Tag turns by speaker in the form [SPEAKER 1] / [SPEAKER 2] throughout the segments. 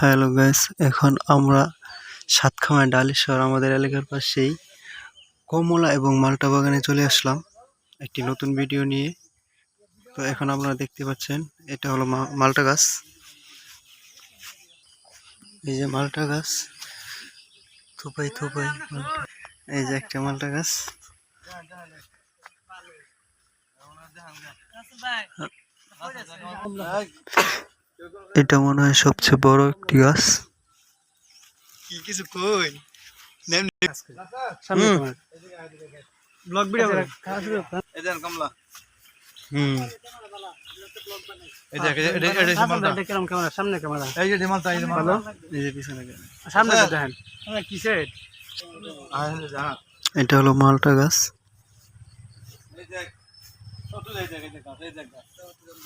[SPEAKER 1] Hello guys এখন আমরা সাতখামায় ডালেশ্বর আমাদের এলাকার পাশেই কমলা এবং মাল্টা বাগানে চলে আসলাম একটি নতুন ভিডিও নিয়ে। তো এখন আপনারা দেখতে পাচ্ছেন, এটা হলো মাল্টা গাছ। এই যে মাল্টা গাছ, থোপাই থোপাই। এই যে একটা মাল্টা গাছ। এটা মনে হয় সবচেয়ে বড় একটি গাছ।
[SPEAKER 2] কি কিছু কই?
[SPEAKER 1] হুম।
[SPEAKER 2] ব্লগ ভিডিও এই দেন কমলা।
[SPEAKER 1] হুম।
[SPEAKER 2] এই দেখ এই এই এই
[SPEAKER 3] কেমন ক্যামেরা? সামনে ক্যামেরা।
[SPEAKER 2] এই যে মালটা এই যে
[SPEAKER 1] এই যে পিছনে গাছ।
[SPEAKER 3] সামনে তো দেখেন। কি সেট
[SPEAKER 1] এটা হলো মাল্টা গাছ।
[SPEAKER 2] এই দেখ কত দেখ এই দেখ এই দেখ দেখ হুজুর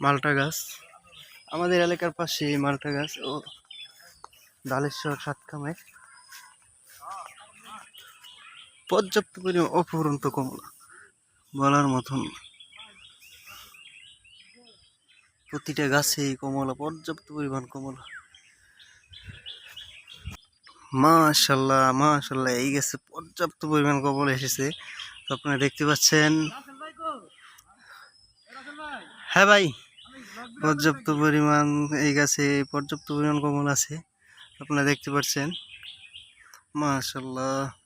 [SPEAKER 2] মালটা
[SPEAKER 1] গাছ। আমাদের এলাকার পাশে মালটা গাছ ও ডালেশ্বর সাতখামায় পর্যাপ্ত পরিমাণ অপরন্ত কমলা বলার মতন। প্রতিটা গাছে কমলা, পর্যাপ্ত পরিমাণ কমলা। মাশাল্লাহ মাশাল্লাহ, এই গাছে পর্যাপ্ত পরিমাণ কমলা এসেছে। তো আপনারা দেখতে পাচ্ছেন। হ্যাঁ ভাই, পর্যাপ্ত পরিমাণ এই গাছে পর্যাপ্ত পরিমাণ কমল আছে। আপনারা দেখতে পাচ্ছেন। মাশাল্লাহ।